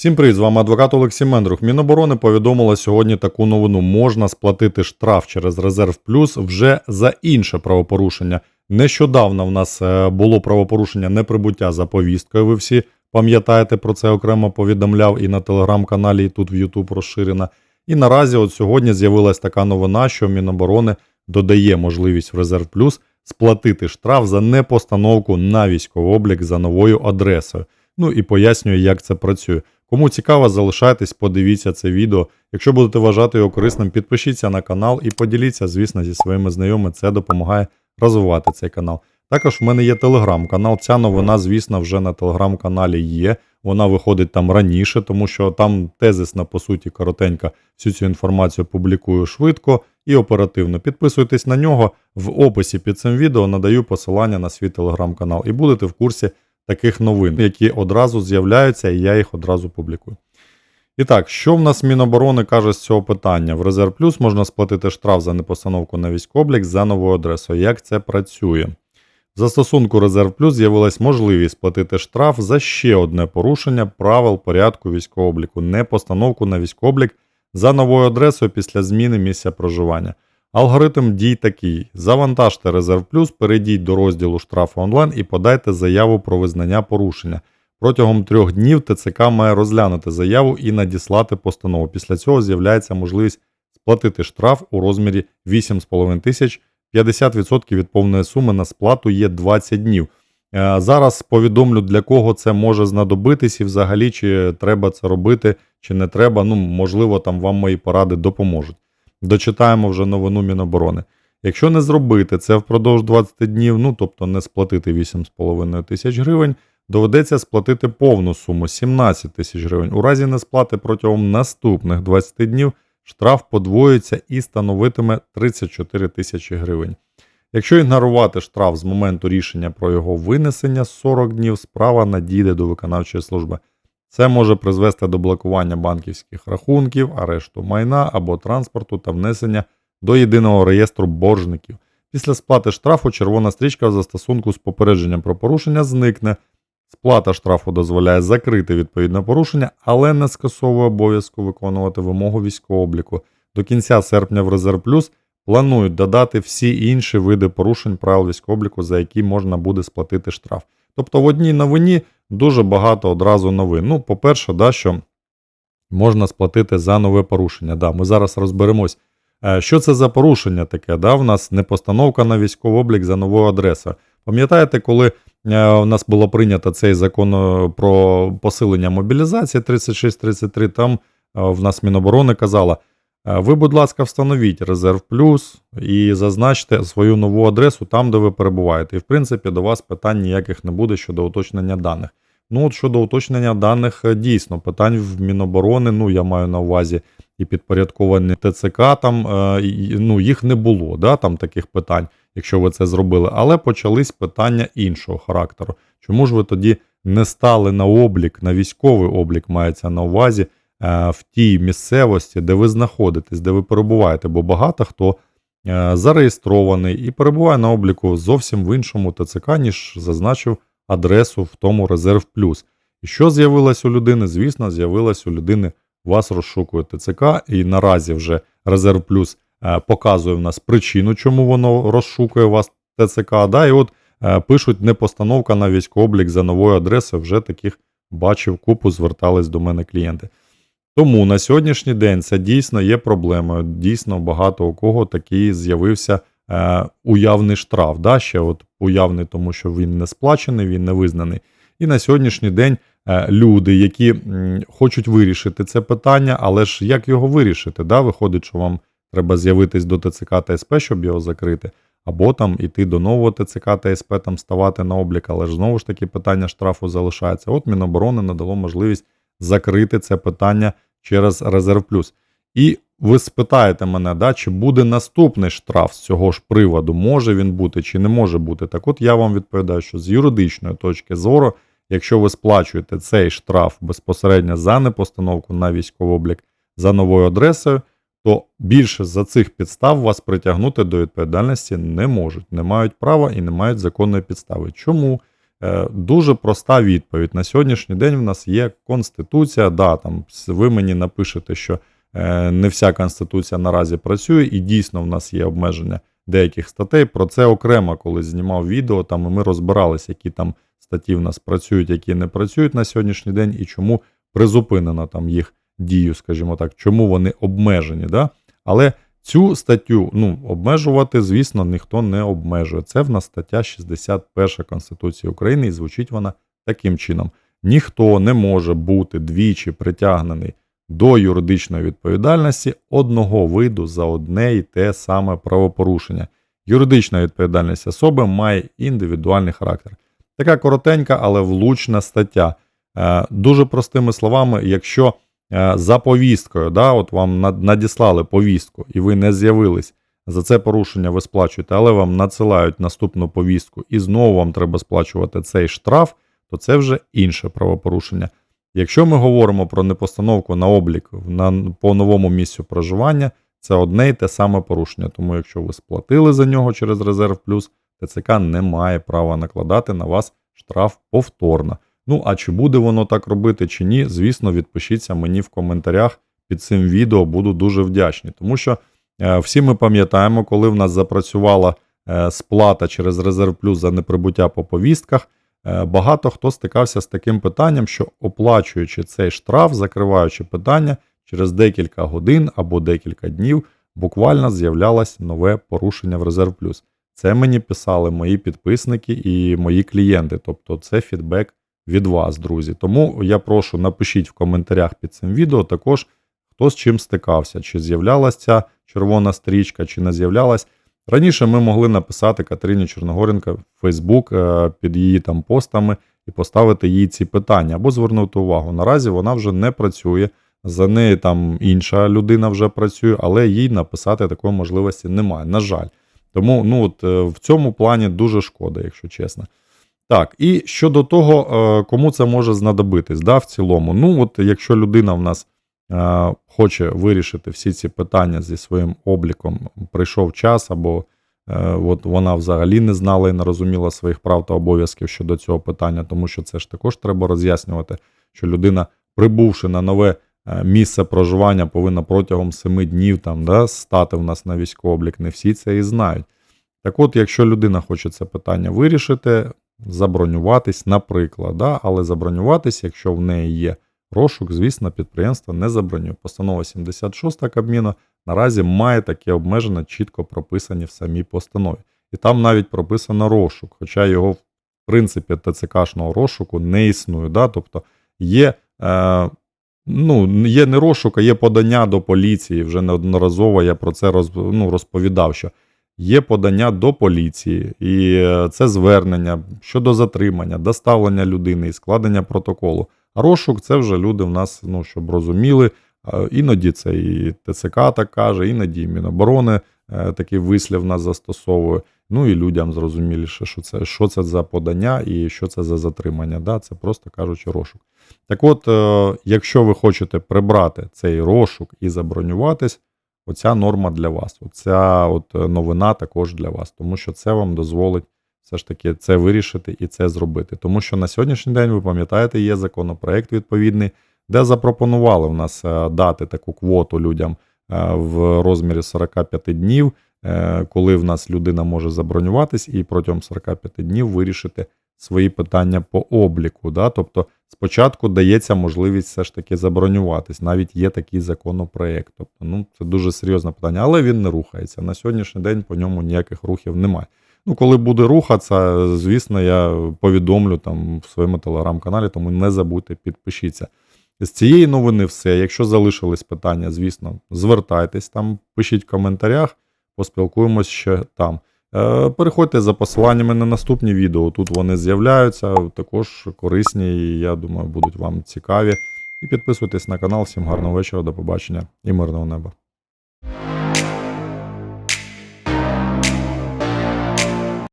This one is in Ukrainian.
Всім привіт, з вами адвокат Олексій Мендрух. Міноборони повідомила сьогодні таку новину: можна сплатити штраф через резерв плюс вже за інше правопорушення. Нещодавно в нас е, було правопорушення неприбуття за повісткою. Ви всі пам'ятаєте про це окремо повідомляв і на телеграм-каналі, і тут в Ютуб розширена. І наразі, от сьогодні, з'явилась така новина, що Міноборони додає можливість в резерв плюс сплатити штраф за непостановку на військовий облік за новою адресою. Ну і пояснюю, як це працює. Кому цікаво, залишайтесь, подивіться це відео. Якщо будете вважати його корисним, підпишіться на канал і поділіться, звісно, зі своїми знайомими. Це допомагає розвивати цей канал. Також в мене є телеграм-канал. Ця новина, звісно, вже на телеграм-каналі є. Вона виходить там раніше, тому що там тезисна, по суті, коротенька. Всю цю інформацію публікую швидко і оперативно. Підписуйтесь на нього. В описі під цим відео надаю посилання на свій телеграм-канал і будете в курсі таких новин, які одразу з'являються, і я їх одразу публікую. І так, що в нас Міноборони каже з цього питання? В Резерв Плюс можна сплатити штраф за непостановку на військоблік за новою адресою. Як це працює? В застосунку Резерв Плюс з'явилась можливість сплатити штраф за ще одне порушення правил порядку військового обліку, непостановку на військоблік за новою адресою після зміни місця проживання. Алгоритм дій такий: завантажте Резерв Плюс, перейдіть до розділу штрафу онлайн і подайте заяву про визнання порушення. Протягом трьох днів ТЦК має розглянути заяву і надіслати постанову. Після цього з'являється можливість сплатити штраф у розмірі 8,5 тисяч. 50% від повної суми на сплату є 20 днів. Е, Зараз повідомлю, для кого це може знадобитись, і взагалі, чи треба це робити, чи не треба. Ну, можливо, там вам мої поради допоможуть. Дочитаємо вже новину Міноборони. Якщо не зробити це впродовж 20 днів, ну тобто не сплатити 8,5 тисяч гривень, доведеться сплатити повну суму 17 тисяч гривень. У разі несплати протягом наступних 20 днів штраф подвоюється і становитиме 34 тисячі гривень. Якщо ігнорувати штраф з моменту рішення про його винесення 40 днів, справа надійде до виконавчої служби. Це може призвести до блокування банківських рахунків, арешту майна або транспорту та внесення до єдиного реєстру боржників. Після сплати штрафу червона стрічка в застосунку з попередженням про порушення зникне. Сплата штрафу дозволяє закрити відповідне порушення, але не скасовує обов'язку виконувати вимогу військового обліку. До кінця серпня в Резерв Плюс планують додати всі інші види порушень правил військового обліку, за які можна буде сплатити штраф. Тобто в одній новині дуже багато одразу новин. Ну, по-перше, да, що можна сплатити за нове порушення. Да, Ми зараз розберемось, е, що це за порушення таке. Да? В нас не постановка на військовий облік за новою адресою. Пам'ятаєте, коли е, у нас було прийнято цей закон е, про посилення мобілізації 36-33, там в нас Міноборони казала, ви, будь ласка, встановіть резерв плюс і зазначте свою нову адресу там, де ви перебуваєте. І, в принципі, до вас питань ніяких не буде щодо уточнення даних. Ну, от щодо уточнення даних, дійсно, питань в Міноборони, ну, я маю на увазі і підпорядковані ТЦК, там ну, їх не було, да, там таких питань, якщо ви це зробили. Але почались питання іншого характеру. Чому ж ви тоді не стали на облік, на військовий облік мається на увазі? В тій місцевості, де ви знаходитесь, де ви перебуваєте, бо багато хто зареєстрований і перебуває на обліку зовсім в іншому ТЦК, ніж зазначив адресу в тому резерв плюс. І що з'явилось у людини? Звісно, з'явилось у людини вас розшукує ТЦК, і наразі вже резерв плюс показує в нас причину, чому воно розшукує вас ТЦК. Да, І от пишуть не постановка на військовий облік за новою адресою. Вже таких бачив купу, звертались до мене клієнти. Тому на сьогоднішній день це дійсно є проблемою. Дійсно, багато у кого такий з'явився е, уявний штраф. Да? Ще от уявний, тому що він не сплачений, він не визнаний. І на сьогоднішній день е, люди, які м, хочуть вирішити це питання, але ж як його вирішити? Да? Виходить, що вам треба з'явитись до ТЦК та СП, щоб його закрити, або там іти до нового ТЦК та СП, там ставати на облік, але ж знову ж таки питання штрафу залишається. От Міноборони надало можливість закрити це питання через Резерв Плюс. І ви спитаєте мене, да, чи буде наступний штраф з цього ж приводу, може він бути чи не може бути. Так от я вам відповідаю, що з юридичної точки зору, якщо ви сплачуєте цей штраф безпосередньо за непостановку на військовий облік за новою адресою, то більше за цих підстав вас притягнути до відповідальності не можуть, не мають права і не мають законної підстави. Чому? Е, Дуже проста відповідь. На сьогоднішній день в нас є конституція. Да, там ви мені напишете, що е, не вся конституція наразі працює, і дійсно в нас є обмеження деяких статей. Про це окремо, коли знімав відео, там і ми розбиралися, які там статті в нас працюють, які не працюють на сьогоднішній день, і чому призупинено там їх дію, скажімо так, чому вони обмежені. Да? Але цю статтю ну, обмежувати, звісно, ніхто не обмежує. Це в нас стаття 61 Конституції України, і звучить вона таким чином: ніхто не може бути двічі притягнений до юридичної відповідальності одного виду за одне і те саме правопорушення. Юридична відповідальність особи має індивідуальний характер. Така коротенька, але влучна стаття. Е, Дуже простими словами, якщо за повісткою, да, от вам надіслали повістку, і ви не з'явились, за це порушення ви сплачуєте, але вам надсилають наступну повістку, і знову вам треба сплачувати цей штраф, то це вже інше правопорушення. Якщо ми говоримо про непостановку на облік на, по новому місцю проживання, це одне й те саме порушення. Тому якщо ви сплатили за нього через резерв плюс, ТЦК не має права накладати на вас штраф повторно. Ну а чи буде воно так робити чи ні, звісно, відпишіться мені в коментарях під цим відео, буду дуже вдячний. Тому що е, всі ми пам'ятаємо, коли в нас запрацювала е, сплата через резерв плюс за неприбуття по повістках. Е, Багато хто стикався з таким питанням, що оплачуючи цей штраф, закриваючи питання, через декілька годин або декілька днів буквально з'являлось нове порушення в резерв плюс. Це мені писали мої підписники і мої клієнти. Тобто це фідбек від вас, друзі. Тому я прошу напишіть в коментарях під цим відео також, хто з чим стикався, чи з'являлася ця червона стрічка, чи не з'являлась. Раніше ми могли написати Катерині Чорногоренко в Фейсбук е, під її там постами і поставити їй ці питання або звернути увагу. Наразі вона вже не працює. За нею там інша людина вже працює, але їй написати такої можливості немає. На жаль. Тому ну, от, е, в цьому плані дуже шкода, якщо чесно. Так, і щодо того, е, кому це може знадобитись, да, в цілому. Ну, от якщо людина в нас е, хоче вирішити всі ці питання зі своїм обліком, прийшов час, або е, от вона взагалі не знала і не розуміла своїх прав та обов'язків щодо цього питання, тому що це ж також треба роз'яснювати, що людина, прибувши на нове е, місце проживання, повинна протягом семи днів там, да, стати в нас на військовий облік. Не всі це і знають. Так от, якщо людина хоче це питання вирішити, забронюватись, наприклад, да, але забронюватись, якщо в неї є розшук, звісно, підприємство не забронює. Постанова 76 Кабміну наразі має таке обмеження, чітко прописані в самій постанові. І там навіть прописано розшук, хоча його, в принципі, ТЦКшного розшуку не існує. Да? Тобто є, е, ну, є не розшук, а є подання до поліції. Вже неодноразово я про це роз, ну, розповідав, що є подання до поліції, і е, це звернення щодо затримання, доставлення людини і складення протоколу. А розшук це вже люди в нас, ну, щоб розуміли. е, Іноді це і ТЦК так каже, іноді і Міноборони е, такий вислів нас застосовує. Ну і людям зрозуміліше, що це, що це за подання і що це за затримання. Да? Це просто кажучи, розшук. Так от, якщо ви хочете прибрати цей розшук і забронюватись, оця норма для вас. Оця от е, новина також для вас, тому що це вам дозволить все ж таки це вирішити і це зробити. Тому що на сьогоднішній день, ви пам'ятаєте, є законопроект відповідний, де запропонували в нас е, дати таку квоту людям е, в розмірі 45 днів, коли в нас людина може забронюватись і протягом 45 днів вирішити свої питання по обліку. Да? Тобто спочатку дається можливість все ж таки забронюватись. Навіть є такий законопроект. Тобто, ну, це дуже серйозне питання, але він не рухається. На сьогоднішній день по ньому ніяких рухів немає. Ну, коли буде рухатися, звісно, я повідомлю там в своєму телеграм-каналі, тому не забудьте, підпишіться. З цієї новини все. Якщо залишились питання, звісно, звертайтесь там, пишіть в коментарях, поспілкуємось ще там. Е, Переходьте за посиланнями на наступні відео. Тут вони з'являються, також корисні, і я думаю, будуть вам цікаві. І підписуйтесь на канал. Всім гарного вечора, до побачення і мирного неба.